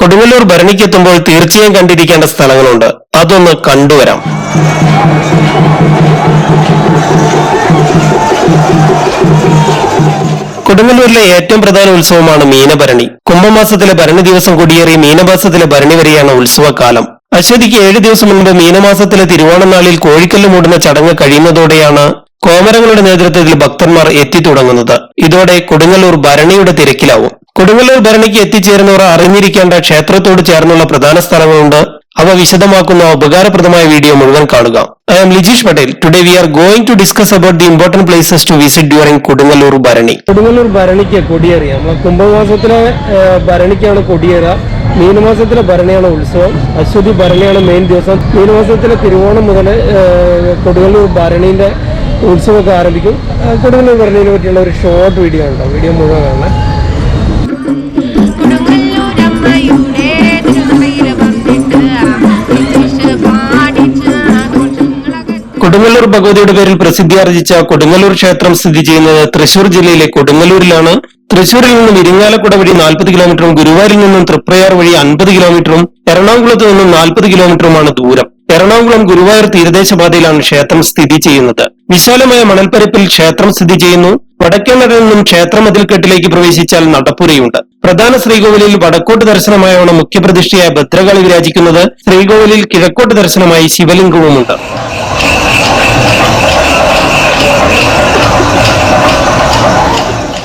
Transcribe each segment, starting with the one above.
കൊടുങ്ങല്ലൂർ ഭരണിക്കെത്തുമ്പോൾ തീർച്ചയായും കണ്ടിരിക്കേണ്ട സ്ഥലങ്ങളുണ്ട്. അതൊന്ന് കണ്ടുവരാം. കൊടുങ്ങല്ലൂരിലെ ഏറ്റവും പ്രധാന ഉത്സവമാണ് മീനഭരണി. കുംഭമാസത്തിലെ ഭരണി ദിവസം കൊടിയേറി മീനമാസത്തിലെ ഭരണി വരെയാണ് ഉത്സവകാലം. അശ്വതിക്ക് ഏഴ് ദിവസം മുൻപ് മീനമാസത്തിലെ തിരുവോണനാളിൽ കോഴിക്കല്ല് മൂടുന്ന ചടങ്ങ് കഴിയുന്നതോടെയാണ് കോമരങ്ങളുടെ നേതൃത്വത്തിൽ ഭക്തന്മാർ എത്തിത്തുടങ്ങുന്നത് ഇതോടെ കൊടുങ്ങല്ലൂർ ഭരണിയുടെ തിരക്കിലാവും. കൊടുങ്ങല്ലൂർ ഭരണിക്ക് എത്തിച്ചേരുന്നവർ അറിഞ്ഞിരിക്കേണ്ട ക്ഷേത്രത്തോട് ചേർന്നുള്ള പ്രധാന സ്ഥലങ്ങളുണ്ട്. അവ വിശദമാക്കുന്ന ഉപകാരപ്രദമായ വീഡിയോ മുഴുവൻ കാണുക. I'm Lijeesh Patel today we are going to discuss about the important places to visit during Kodungallur Bharani. Kodungallur ഭരണിക്ക് കൊടിയേറി കുംഭമാസത്തിലെ ഭരണിക്കാണ് കൊടിയേറുക. മീനമാസത്തിലെ ഭരണിയാണ് ഉത്സവം. അശ്വതി ഭരണിയാണ് മെയിൻ ദിവസം. മീനമാസത്തിലെ തിരുവോണം മുതൽ കൊടുങ്ങല്ലൂർ ഭരണിന്റെ ഉത്സവമൊക്കെ ആരംഭിക്കും. കൊടുങ്ങല്ലൂർ ഭരണിയെ പറ്റിയുള്ള ഒരു ഷോർട്ട് വീഡിയോ ഉണ്ടാവും വീഡിയോ മുഴുവൻ കാണാം കൊടുങ്ങല്ലൂർ ഭഗവതിയുടെ പേരിൽ പ്രസിദ്ധിയാർജിച്ച കൊടുങ്ങല്ലൂർ ക്ഷേത്രം സ്ഥിതി ചെയ്യുന്നത് തൃശൂർ ജില്ലയിലെ കൊടുങ്ങല്ലൂരിലാണ്. തൃശൂരിൽ നിന്നും ഇരിങ്ങാലക്കുട വഴി നാൽപ്പത് കിലോമീറ്ററും ഗുരുവായൂരിൽ നിന്നും തൃപ്രയാർ വഴി അൻപത് കിലോമീറ്ററും എറണാകുളത്ത് നിന്നും നാൽപ്പത് കിലോമീറ്ററുമാണ് ദൂരം. എറണാകുളം ഗുരുവായൂർ തീരദേശ പാതയിലാണ് ക്ഷേത്രം സ്ഥിതി ചെയ്യുന്നത്. വിശാലമായ മണൽപ്പരപ്പിൽ ക്ഷേത്രം സ്ഥിതി ചെയ്യുന്നു. വടക്കേനടയിൽ നിന്നും ക്ഷേത്ര മതിൽക്കെട്ടിലേക്ക് പ്രവേശിച്ചാൽ നടപ്പുരയുണ്ട്. പ്രധാന ശ്രീകോവിലിൽ വടക്കോട്ട് ദർശനമായാണ് മുഖ്യപ്രതിഷ്ഠയായ ഭദ്രകാളി വിരാജിക്കുന്നത്. ശ്രീകോവിലിൽ കിഴക്കോട്ട് ദർശനമായി ശിവലിംഗവുമുണ്ട്.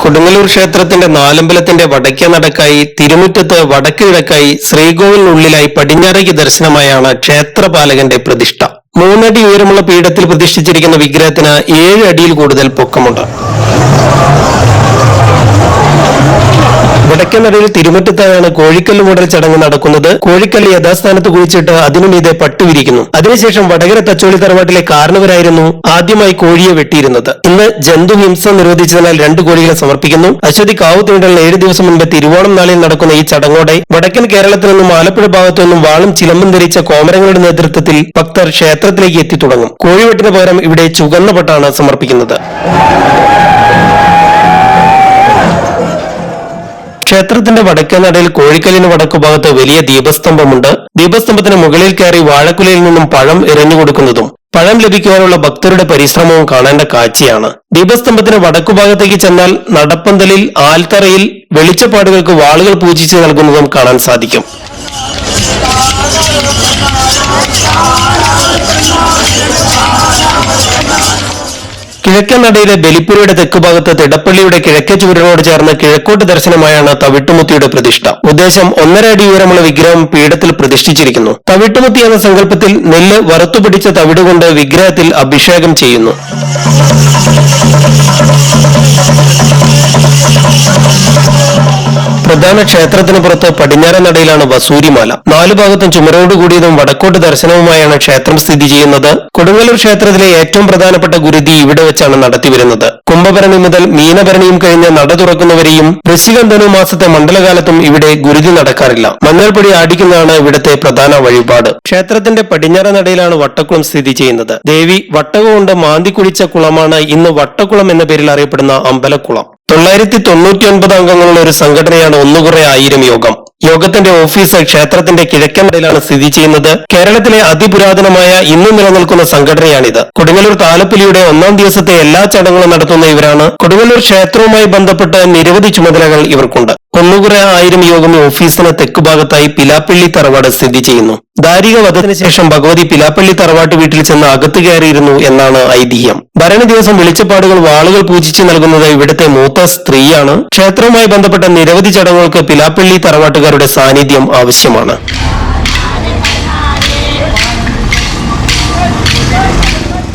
കൊടുങ്ങല്ലൂർ ക്ഷേത്രത്തിന്റെ നാലമ്പലത്തിന്റെ വടക്കേ നടക്കായി തിരുമുറ്റത്ത് വടക്ക് കിഴക്കായി ശ്രീകോവിലിനുള്ളിലായി പടിഞ്ഞാറേക്ക് ദർശനമായാണ് ക്ഷേത്രപാലകന്റെ പ്രതിഷ്ഠ. മൂന്നടി ഉയരമുള്ള പീഠത്തിൽ പ്രതിഷ്ഠിച്ചിരിക്കുന്ന വിഗ്രഹത്തിന് ഏഴ് അടിയിൽ കൂടുതൽ പൊക്കമുണ്ട്. വടക്കനടയിൽ തിരുമുറ്റത്തായാണ് കോഴിക്കല്ല് മൂടൽ ചടങ്ങ് നടക്കുന്നത്. കോഴിക്കല്ല് യഥാസ്ഥാനത്ത് കുഴിച്ചിട്ട് അതിനുമീതെ പട്ടുവിരിക്കുന്നു. അതിനുശേഷം വടകര തച്ചോളി തറവാട്ടിലെ കാരണവരായിരുന്നു ആദ്യമായി കോഴിയെ വെട്ടിയിരുന്നത്. ഇന്ന് ജന്തുഹിംസ നിരോധിച്ചതിനാൽ രണ്ട് കോഴികളെ സമർപ്പിക്കുന്നു. അശ്വതി കാവ് തീണ്ടലിന് ഏഴ് ദിവസം മുൻപ് തിരുവോണം നാളിൽ നടക്കുന്ന ഈ ചടങ്ങോടെ വടക്കൻ കേരളത്തിൽ നിന്നും ആലപ്പുഴ ഭാഗത്തു നിന്നും വാളും ചിലമ്പും ധരിച്ച കോമരങ്ങളുടെ നേതൃത്വത്തിൽ ഭക്തർ ക്ഷേത്രത്തിലേക്ക് എത്തി തുടങ്ങും. കോഴിവെട്ടിന് പകരം ഇവിടെ ചുവന്ന പട്ടാണ് സമർപ്പിക്കുന്നത്. ക്ഷേത്രത്തിന്റെ വടക്കേ നടയിൽ കോഴിക്കല്ലിന് വടക്കു ഭാഗത്ത് വലിയ ദീപസ്തംഭമുണ്ട്. ദീപസ്തംഭത്തിന് മുകളിൽ കയറി വാഴക്കുലയിൽ നിന്നും പഴം എറിഞ്ഞുകൊടുക്കുന്നതും പഴം ലഭിക്കുവാനുള്ള ഭക്തരുടെ പരിശ്രമവും കാണേണ്ട കാഴ്ചയാണ്. ദീപസ്തംഭത്തിന് വടക്കു ഭാഗത്തേക്ക് ചെന്നാൽ നടപ്പന്തലിൽ ആൽത്തറയിൽ വെളിച്ചപ്പാടുകൾക്ക് വാളുകൾ പൂജിച്ച് നൽകുന്നതും കാണാൻ സാധിക്കും. കിഴക്കൻ നടയിലെ ബലിപ്പുരയുടെ തെക്ക് ഭാഗത്ത് തിടപ്പള്ളിയുടെ കിഴക്കേ ചുവരിനോട് ചേർന്ന് കിഴക്കോട്ട് ദർശനമായാണ് തവിട്ടുമുത്തിയുടെ പ്രതിഷ്ഠ. ഉദ്ദേശം ഒന്നര അടി ഉയരമുള്ള വിഗ്രഹം പീഠത്തിൽ പ്രതിഷ്ഠിച്ചിരിക്കുന്നു. തവിട്ടുമുത്തി എന്ന സങ്കല്പത്തിൽ നെല്ല് വറുത്തുപിടിച്ച തവിടുകൊണ്ട് വിഗ്രഹത്തിൽ അഭിഷേകം ചെയ്യുന്നു. പ്രധാന ക്ഷേത്രത്തിന് പുറത്ത് പടിഞ്ഞാറൻ നടയിലാണ് വസൂരിമാല. നാലു ഭാഗത്തും ചുമരോട് കൂടിയതും വടക്കോട്ട് ദർശനവുമായാണ് ക്ഷേത്രം സ്ഥിതി ചെയ്യുന്നത്. കൊടുങ്ങല്ലൂർ ക്ഷേത്രത്തിലെ ഏറ്റവും പ്രധാനപ്പെട്ട ഗുരുതി ഇവിടെ വെച്ചാണ് നടത്തിവരുന്നത് കുംഭഭരണി മുതൽ മീനഭരണിയും കഴിഞ്ഞ് നട തുറക്കുന്നവരെയും വൃശ്ചികം മാസത്തെ മണ്ഡലകാലത്തും ഇവിടെ ഗുരുതി നടക്കാറില്ല. മഞ്ഞൾപ്പൊടി ആടിക്കുന്നതാണ് ഇവിടുത്തെ പ്രധാന വഴിപാട്. ക്ഷേത്രത്തിന്റെ പടിഞ്ഞാറ നടയിലാണ് വട്ടക്കുളം സ്ഥിതി ചെയ്യുന്നത്. ദേവി വട്ടകം കൊണ്ട് മാന്തി കുളിച്ച കുളമാണ് ഇന്ന് വട്ടക്കുളം എന്ന പേരിൽ അറിയപ്പെടുന്ന അമ്പലക്കുളം. തൊള്ളായിരത്തി തൊണ്ണൂറ്റി ഒൻപത് അംഗങ്ങളുള്ള ഒരു സംഘടനയാണ് ഒന്നുകുറെ ആയിരം യോഗം. യോഗത്തിന്റെ ഓഫീസ് ക്ഷേത്രത്തിന്റെ കിഴക്കൻ നടയിലാണ് സ്ഥിതി ചെയ്യുന്നത്. കേരളത്തിലെ അതിപുരാതനമായ ഇന്നും നിലനിൽക്കുന്ന സംഘടനയാണിത്. കൊടുങ്ങല്ലൂർ താലപ്പൊലിയുടെ ഒന്നാം ദിവസത്തെ എല്ലാ ചടങ്ങുകളും നടത്തുന്ന ഇവരാണ്. കൊടുങ്ങല്ലൂർ ക്ഷേത്രവുമായി ബന്ധപ്പെട്ട് നിരവധി ചുമതലകൾ ഇവർക്കുണ്ട്. ഒന്നുകുറെ ആയിരം യോഗം ഓഫീസിന് തെക്കുഭാഗത്തായി പിലാപ്പള്ളി തറവാട് സ്ഥിതി ചെയ്യുന്നു. ദാരിക വധത്തിന് ശേഷം ഭഗവതി പിലാപ്പള്ളി തറവാട്ട് വീട്ടിൽ ചെന്ന് അകത്ത് കയറിയിരുന്നു എന്നാണ് ഐതിഹ്യം. ഭരണി ദിവസം വെളിച്ചപ്പാടുകൾ വാളുകൾ പൂജിച്ച് നൽകുന്നത് ഇവിടുത്തെ മൂത്ത സ്ത്രീയാണ്. ക്ഷേത്രവുമായി ബന്ധപ്പെട്ട നിരവധി ചടങ്ങുകൾക്ക് പിലാപ്പള്ളി തറവാട്ടുകാരുടെ സാന്നിധ്യം ആവശ്യമാണ്.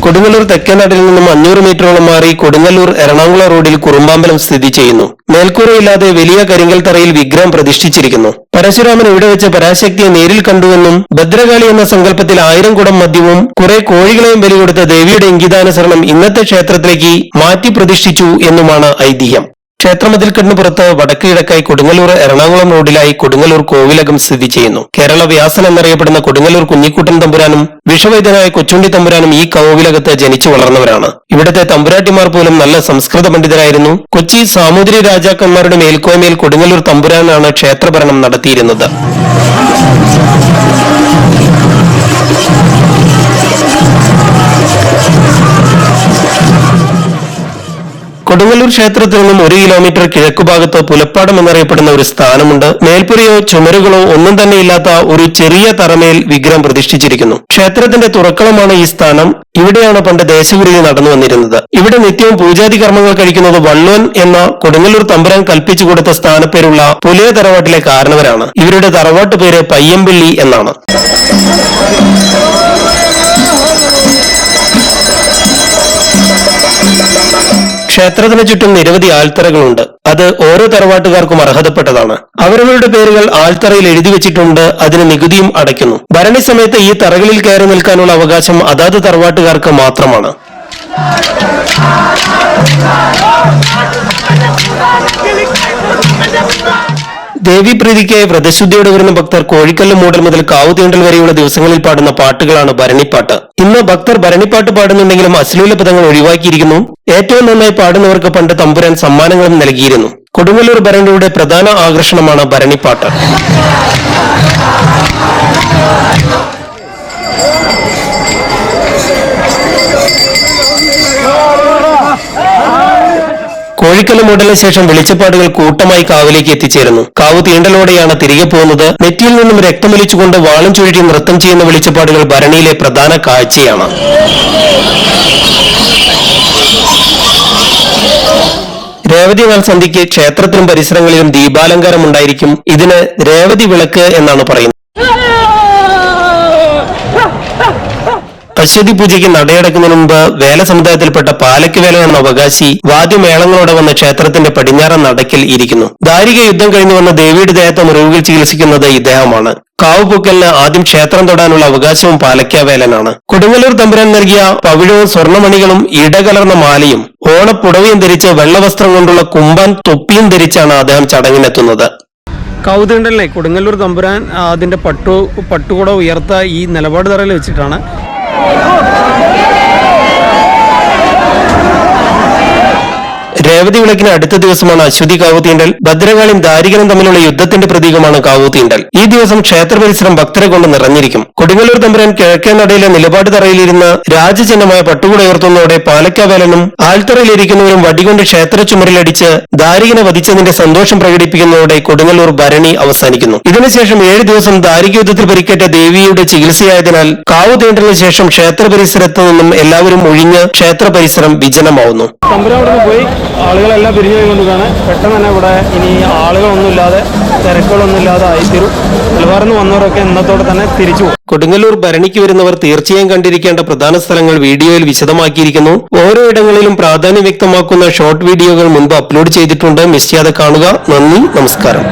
കൊടുങ്ങല്ലൂർ തെക്കേനാട്ടിൽ നിന്നും അഞ്ഞൂറ് മീറ്ററോളം മാറി കൊടുങ്ങല്ലൂർ എറണാകുളം റോഡിൽ കുറുമ്പാമ്പലം സ്ഥിതി ചെയ്യുന്നു. മേൽക്കൂരയില്ലാതെ വലിയ കരിങ്കൽ തറയിൽ വിഗ്രഹം പ്രതിഷ്ഠിച്ചിരിക്കുന്നു. പരശുരാമൻ ഇവിടെ വെച്ച് പരാശക്തിയെ നേരിൽ കണ്ടുവെന്നും ഭദ്രകാളി എന്ന സങ്കല്പത്തിൽ ആയിരം കുടം മദ്യവും കുറെ കോഴികളെയും ബലി കൊടുത്ത ദേവിയുടെ ഇംഗിതാനുസരണം ഇന്നത്തെ ക്ഷേത്രത്തിലേക്ക് മാറ്റി പ്രതിഷ്ഠിച്ചു എന്നുമാണ് ഐതിഹ്യം. ക്ഷേത്രമതിൽക്കെട്ടിന് പുറത്ത് വടക്ക് കിഴക്കായി കൊടുങ്ങല്ലൂർ എറണാകുളം റോഡിലായി കൊടുങ്ങല്ലൂർ കോവിലകം സ്ഥിതി ചെയ്യുന്നു. കേരള വ്യാസൻ എന്നറിയപ്പെടുന്ന കൊടുങ്ങല്ലൂർ കുഞ്ഞിക്കുട്ടൻ തമ്പുരാനും വിഷവൈദ്യനായ കൊച്ചുണ്ടി തമ്പുരാനും ഈ കോവിലകത്ത് ജനിച്ചു വളർന്നവരാണ്. ഇവിടുത്തെ തമ്പുരാട്ടിമാർ പോലും നല്ല സംസ്കൃത പണ്ഡിതരായിരുന്നു. കൊച്ചി സാമൂതിരി രാജാക്കന്മാരുടെ മേൽക്കോയ്മയിൽ കൊടുങ്ങല്ലൂർ തമ്പുരാനാണ് ക്ഷേത്രഭരണം നടത്തിയിരുന്നത്. കൊടുങ്ങല്ലൂർ ക്ഷേത്രത്തിൽ നിന്നും ഒരു കിലോമീറ്റർ കിഴക്കുഭാഗത്ത് പുലപ്പാടം എന്നറിയപ്പെടുന്ന ഒരു സ്ഥാനമുണ്ട്. മേൽപ്പുരയോ ചുമരുകളോ ഒന്നും തന്നെ ഇല്ലാത്ത ഒരു ചെറിയ തറമേൽ വിഗ്രഹം പ്രതിഷ്ഠിച്ചിരിക്കുന്നു. ക്ഷേത്രത്തിന്റെ തുറക്കളമാണ് ഈ സ്ഥാനം. ഇവിടെയാണ് പണ്ട് ദേശവിരുതി നടന്നു വന്നിരുന്നത്. ഇവിടെ നിത്യവും പൂജാതി കർമ്മങ്ങൾ കഴിക്കുന്നത് വള്ളോൻ എന്ന കൊടുങ്ങല്ലൂർ തമ്പുരാൻ കൽപ്പിച്ചു കൊടുത്ത സ്ഥാനപ്പേരുള്ള പുലിയ തറവാട്ടിലെ കാരണവരാണ്. ഇവരുടെ തറവാട്ട് പേര് പയ്യമ്പിള്ളി എന്നാണ്. ക്ഷേത്രത്തിന് ചുറ്റും നിരവധി ആൽത്തറകളുണ്ട് അത് ഓരോ തറവാട്ടുകാർക്കും അർഹതപ്പെട്ടതാണ്. അവരവരുടെ പേരുകൾ ആൽത്തറയിൽ എഴുതി വെച്ചിട്ടുണ്ട്. അതിന് നികുതിയും അടയ്ക്കുന്നു. ഭരണി സമയത്ത് ഈ തറകളിൽ കയറി നിൽക്കാനുള്ള അവകാശം അതാത് തറവാട്ടുകാർക്ക് മാത്രമാണ്. ദേവീപ്രീതിക്കായി വ്രതശുദ്ധിയോടെ വരുന്ന ഭക്തർ കോഴിക്കല്ല് മൂടൽ മുതൽ കാവുതീണ്ടൽ വരെയുള്ള ദിവസങ്ങളിൽ പാടുന്ന പാട്ടുകളാണ് ഭരണിപ്പാട്ട്. ഇന്ന് ഭക്തർ ഭരണിപ്പാട്ട് പാടുന്നുണ്ടെങ്കിലും അശ്ലീല പദങ്ങൾ ഒഴിവാക്കിയിരിക്കുന്നു. ഏറ്റവും നന്നായി പാടുന്നവർക്ക് പണ്ട് തമ്പുരാൻ സമ്മാനങ്ങളും നൽകിയിരുന്നു. കൊടുങ്ങല്ലൂർ ഭരണിയുടെ പ്രധാന ആകർഷണമാണ് ഭരണിപ്പാട്ട്. കോഴിക്കൽ മൂടലിന് ശേഷം വെളിച്ചപ്പാടുകൾ കൂട്ടമായി കാവിലേക്ക് എത്തിച്ചേരുന്നു. കാവ് തീണ്ടലോടെയാണ് തിരികെ പോകുന്നത്. നെറ്റിയിൽ നിന്നും രക്തമൊലിച്ചുകൊണ്ട് വാളും ചുഴറ്റി നൃത്തം ചെയ്യുന്ന വെളിച്ചപ്പാടുകൾ ഭരണിയിലെ പ്രധാന കാഴ്ചയാണ്. രേവതി നാൾ ക്ഷേത്രത്തിലും പരിസരങ്ങളിലും ദീപാലങ്കാരം ഉണ്ടായിരിക്കും. ഇതിന് രേവതി വിളക്ക് എന്നാണ് പറയുന്നത്. അശ്വതി പൂജയ്ക്ക് നടയടക്കുന്നതിന് മുമ്പ് വേല സമുദായത്തിൽപ്പെട്ട പാലയ്ക്ക് വേല എന്ന അവകാശി വാദ്യമേളങ്ങളോടെ വന്ന ക്ഷേത്രത്തിന്റെ പടിഞ്ഞാറൻ നടക്കിൽ ഇരിക്കുന്നു. ദാരിക യുദ്ധം കഴിഞ്ഞു വന്ന ദേവിയുടെ ദേഹത്തെ മുറിവുകൾ ചികിത്സിക്കുന്നത് ഇദ്ദേഹമാണ്. കാവുപൂക്കലിന് ആദ്യം ക്ഷേത്രം തൊടാനുള്ള അവകാശവും പാലക്കാവേലനാണ് കൊടുങ്ങല്ലൂർ തമ്പുരാൻ നൽകിയ പവിഴവും സ്വർണമണികളും ഇടകലർന്ന മാലയും ഓണപ്പുടവയും ധരിച്ച് വെള്ളവസ്ത്രം കൊണ്ടുള്ള കുമ്പൻ തൊപ്പിയും ധരിച്ചാണ് അദ്ദേഹം ചടങ്ങിനെത്തുന്നത്. കൗതുണ്ടല്ലേ കൊടുങ്ങല്ലൂർ തമ്പുരാൻ അതിന്റെ പട്ടു പട്ടുകുട ഉയർത്ത ഈ നിലപാട് തറയിൽ വെച്ചിട്ടാണ്. രേവതി വിളക്കിന് അടുത്ത ദിവസമാണ് അശ്വതി കാവുതീണ്ടൽ ഭദ്രകാളിയും ദാരികനും തമ്മിലുള്ള യുദ്ധത്തിന്റെ പ്രതീകമാണ് കാവുതീണ്ടൽ ഈ ദിവസം ക്ഷേത്ര പരിസരം ഭക്തരെ കൊണ്ട് നിറഞ്ഞിരിക്കും. കൊടുങ്ങല്ലൂർ തമ്പുരാൻ കിഴക്കേ നടയിലെ നിലപാട് തറയിലിരുന്ന് രാജചിഹ്നമായ പട്ടുകുട ഉയർത്തുന്നതോടെ പാലക്കാവേലനും ആൽത്തറയിലിരിക്കുന്നവരും വടികൊണ്ട് ക്ഷേത്ര ചുമരിലടിച്ച് ദാരികനെ വധിച്ചതിന്റെ സന്തോഷം പ്രകടിപ്പിക്കുന്നതോടെ കൊടുങ്ങല്ലൂർ ഭരണി അവസാനിക്കുന്നു. ഇതിനുശേഷം ഏഴ് ദിവസം ദാരിക യുദ്ധത്തിൽ പരിക്കേറ്റ ദേവിയുടെ ചികിത്സയായതിനാൽ കാവു തീണ്ടലിന് ശേഷം ക്ഷേത്ര പരിസരത്ത് നിന്നും എല്ലാവരും ഒഴിഞ്ഞ് ക്ഷേത്ര പരിസരം വിജനമാവുന്നു. ആളുകളെല്ലാം പിരിഞ്ഞു പോയിക്കൊണ്ടിരിക്കുകയാണ്. പെട്ടെന്ന് തന്നെ ഇവിടെ ഇനി ആളുകളൊന്നുമില്ലാതെ തിരക്കുകളൊന്നുമില്ലാതെ ആയിത്തീരും. നിലവാർന്ന് വന്നവരൊക്കെ ഇന്നത്തോടെ തന്നെ തിരിച്ചു പോകും. കൊടുങ്ങല്ലൂർ ഭരണിക്ക് വരുന്നവർ തീർച്ചയായും കണ്ടിരിക്കേണ്ട പ്രധാന സ്ഥലങ്ങൾ വീഡിയോയിൽ വിശദമാക്കിയിരിക്കുന്നു. ഓരോ ഇടങ്ങളിലും പ്രാധാന്യം വ്യക്തമാക്കുന്ന ഷോർട്ട് വീഡിയോകൾ മുൻപ് അപ്ലോഡ് ചെയ്തിട്ടുണ്ട്. മിസ് ചെയ്യാതെ കാണുക. നന്ദി നമസ്കാരം.